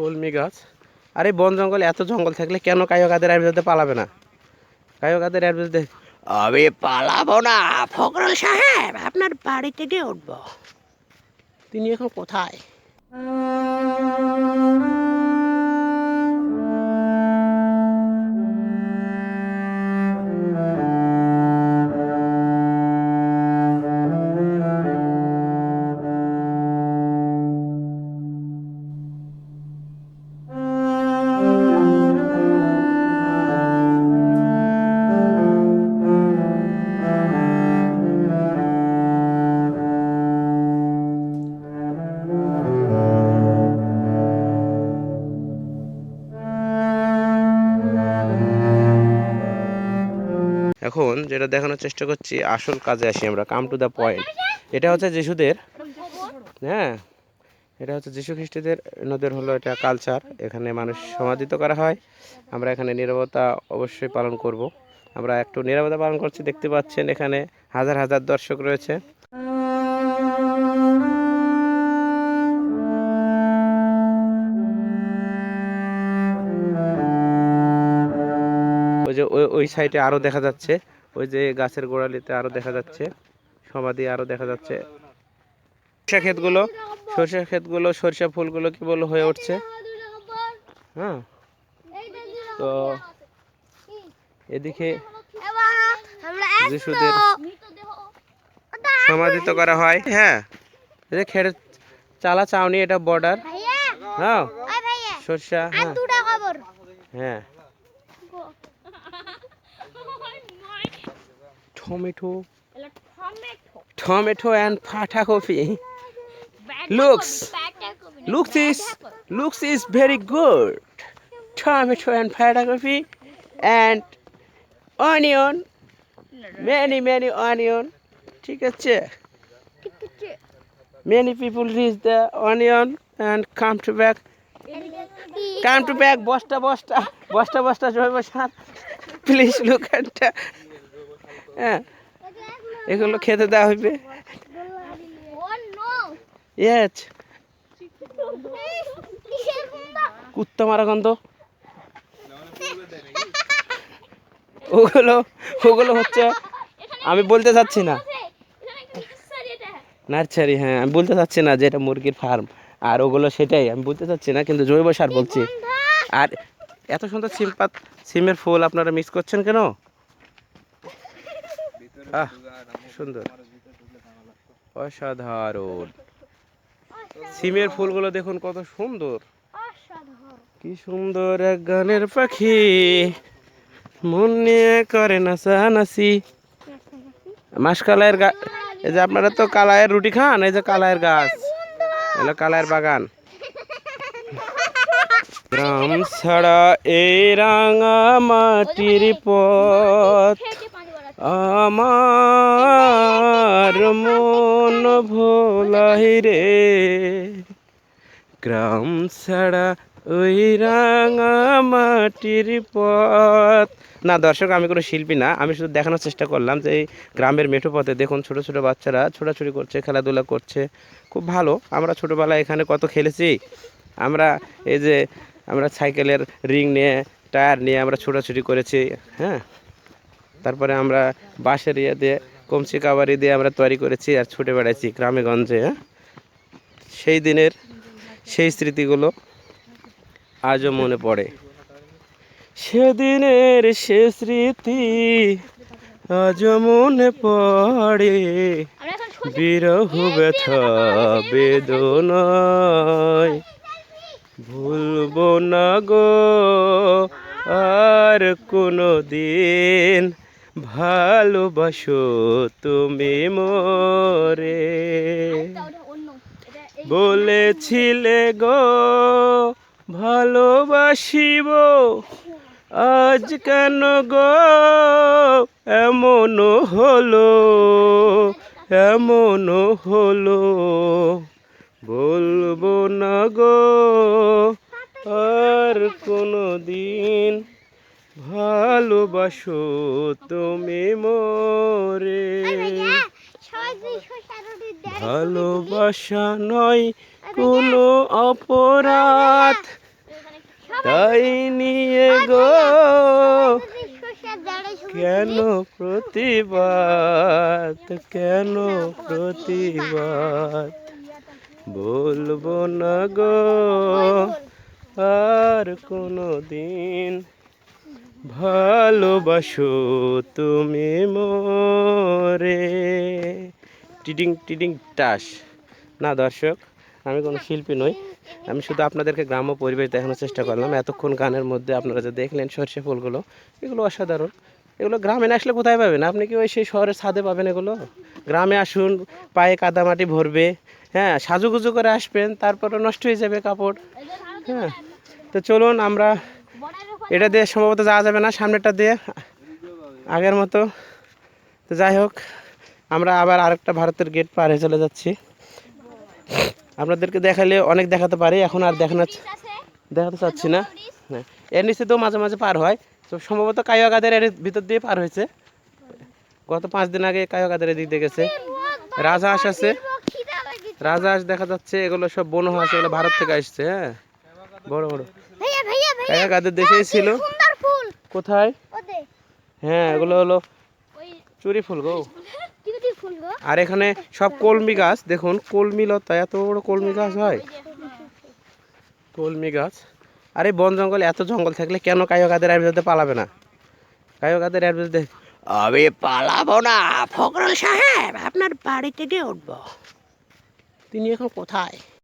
কলমি গাছ। আর এই বন জঙ্গলে এত জঙ্গল থাকলে কেন কায়কাদের বিরুদ্ধে পালাবে না? কায়কাদের বিরুদ্ধে আমি পালাবো না ফকরুল সাহেব আপনার বাড়িতে থেকে উঠবো। তিনি এখন কোথায়? এখন যেটা দেখানোর চেষ্টা করছি, আসল কাজে আসি আমরা কাম টু দ্য পয়েন্ট এটা হচ্ছে যিশুদের হ্যাঁ এটা হচ্ছে যিশু খ্রিস্টদের নদের হলো এটা কালচার এখানে মানুষ সমাদিত করা হয়। আমরা এখানে নিরবতা অবশ্যই পালন করব। আমরা একটু নিরবতা পালন করছি, দেখতে পাচ্ছেন এখানে হাজার হাজার দর্শক রয়েছে। যে ওই ওই সাইডে আরও দেখা যাচ্ছে ওই যে গাছের গোড়ালিতে আরও দেখা যাচ্ছে সমাধি আরও দেখা যাচ্ছে। সরষা ক্ষেতগুলো সরষা ক্ষেতগুলো সরষা ফুলগুলো কি বলো হয়ে উঠছে? হ্যাঁ। তো এদিকে যিশুদের সমাধিত করা হয়। হ্যাঁ। এই যে খেড়ে চালা চাউনি এটা বর্ডার হ্যাঁ। সরষা হ্যাঁ। হ্যাঁ। টমেটো টমেটো and পাতা coffee Looks. looks is looks is very good tomato and patta coffee and onion many many onion ঠিক আছে many people reach the onion and come to back come to back বস্তা বস্তা বস্তা বস্তা জৈব সার please look at হ্যাঁ। এগুলো খেতে দেওয়া হইবে। কুত্তা মারা গন্ধ। ওগুলো ওগুলো হচ্ছে আমি বলতে চাচ্ছি না। নার্সারি হ্যাঁ আমি বলতে চাচ্ছি না যে এটা মুরগির ফার্ম। আর ওগুলো সেটাই, আমি বলতে চাচ্ছি না, কিন্তু জৈব সার বলছি। আর এত সুন্দর সিম পাত সিমের ফুল আপনারা মিস করছেন কেন? আহ, সুন্দর। অসাধারণ। সিমের ফুলগুলো দেখুন কত সুন্দর। কি সুন্দর এক গানের পাখি। মন নিয়ে করে নাচানাচি। মাসকালাইয়ের গা এই যে আপনারা তো কালায়ের রুটি খান, এই যে কালায়ের গাছ। এগুলো কালায়ের বাগান। গ্রাম ছাড়া এই রাঙা মাটির পথ। আমার মন ভোলাই রে। গ্রাম ছাড়া ওই রাঙা মাটির পথ। না দর্শক আমি কোনো শিল্পী না। আমি শুধু দেখানোর চেষ্টা করলাম যে এই গ্রামের মেঠো পথে দেখুন ছোট ছোট বাচ্চারা ছোটাছুটি করছে খেলাধুলা করছে। খুব ভালো। আমরা ছোটোবেলায় এখানে কত খেলেছি। আমরা এই যে আমরা সাইকেলের রিং নিয়ে টায়ার নিয়ে আমরা ছোটাছুটি করেছি হ্যাঁ? তারপরে আমরা বাঁশের ইয়ে দিয়ে কমচি কাবারি দিয়ে আমরা তৈরি করেছি আর ছুটে বেড়াইছি গ্রামে গঞ্জে হ্যাঁ? সেই দিনের সেই স্মৃতিগুলো আজও মনে পড়ে। সেদিনের সে স্মৃতি আজও মনে পড়ে। বিরহ ব্যথা বেদনায় ভুলবো না গো আর কোনো দিন ভালোবাসো তুমি মোরে। বলেছিলে গো, ভালোবাসিব। আজ কেন গো, এমন হলো এমন হলো। বলব না গো, আর কোনো দিন ভালোবাসো তুমি মোরে। ভালোবাসা নয় কোনো অপরাধ। তাই নিয়ে গো। কেন প্রতিবাদ? কেন প্রতিবাদ? বলব না গো। আর কোনো দিন ভালোবাসো তুমি মোরে। টিডিং টিডিং, টাস। না, দর্শক, আমি কোনো শিল্পী নই। আমি শুধু আপনাদেরকে গ্রাম্য পরিবেশ দেখানোর চেষ্টা করলাম। এতক্ষণ গানের মধ্যে আপনারা যে দেখলেন সর্ষে ফুলগুলো, এগুলো অসাধারণ। এগুলো গ্রামে না আসলে কোথায় পাবেন? আপনি কি ওই সেই শহরের ছাদে পাবেন এগুলো? গ্রামে আসুন, পায়ে কাদামাটি ভরবে হ্যাঁ সাজুগুজু করে আসবেন তারপরে নষ্ট হয়ে যাবে কাপড়। হ্যাঁ তো চলুন আমরা এটা দিয়ে সম্ভবত যাওয়া যাবে না সামনেটা দিয়ে আগের মতো। তো যাই হোক আমরা আবার আরেকটা ভারতের গেট পার হয়ে চলে যাচ্ছি। আপনাদেরকে দেখালে অনেক দেখাতে পারি এখন আর দেখানো দেখাতে চাচ্ছি না। হ্যাঁ এর নিচে তো মাঝে মাঝে পার হয়। তো সম্ভবত কায়োগাদের এর ভিতর দিয়ে পার হয়েছে। গত পাঁচ দিন আগে কায়োগাদের এদিক দিয়ে গেছে। রাজহাঁস আছে। রাজহাঁস দেখা যাচ্ছে এগুলো সব বনো হাঁস এগুলো ভারত থেকে আসছে হ্যাঁ। বড় বড়। ভাইয়া ভাইয়া ভাইয়া দেশেই ছিল। সুন্দর ফুল। কোথায়? ওদে হ্যাঁ এগুলো হলো ওই চুরি ফুল গো। টিউটি ফুল গো? আর এখানে সব কলমি গাছ দেখুন কলমি লতা এত বড় কলমি গাছ হয়। কলমি গাছ। আরে বন জঙ্গল এত জঙ্গল থাকলে কেন কায়োগাদের এর বিরুদ্ধে পালাবে না? কায়োগাদের এর বিরুদ্ধে আমি পালাবো না ফখরুল সাহেব আপনার বাড়ি থেকে উঠবো। তিনি এখন কোথায়?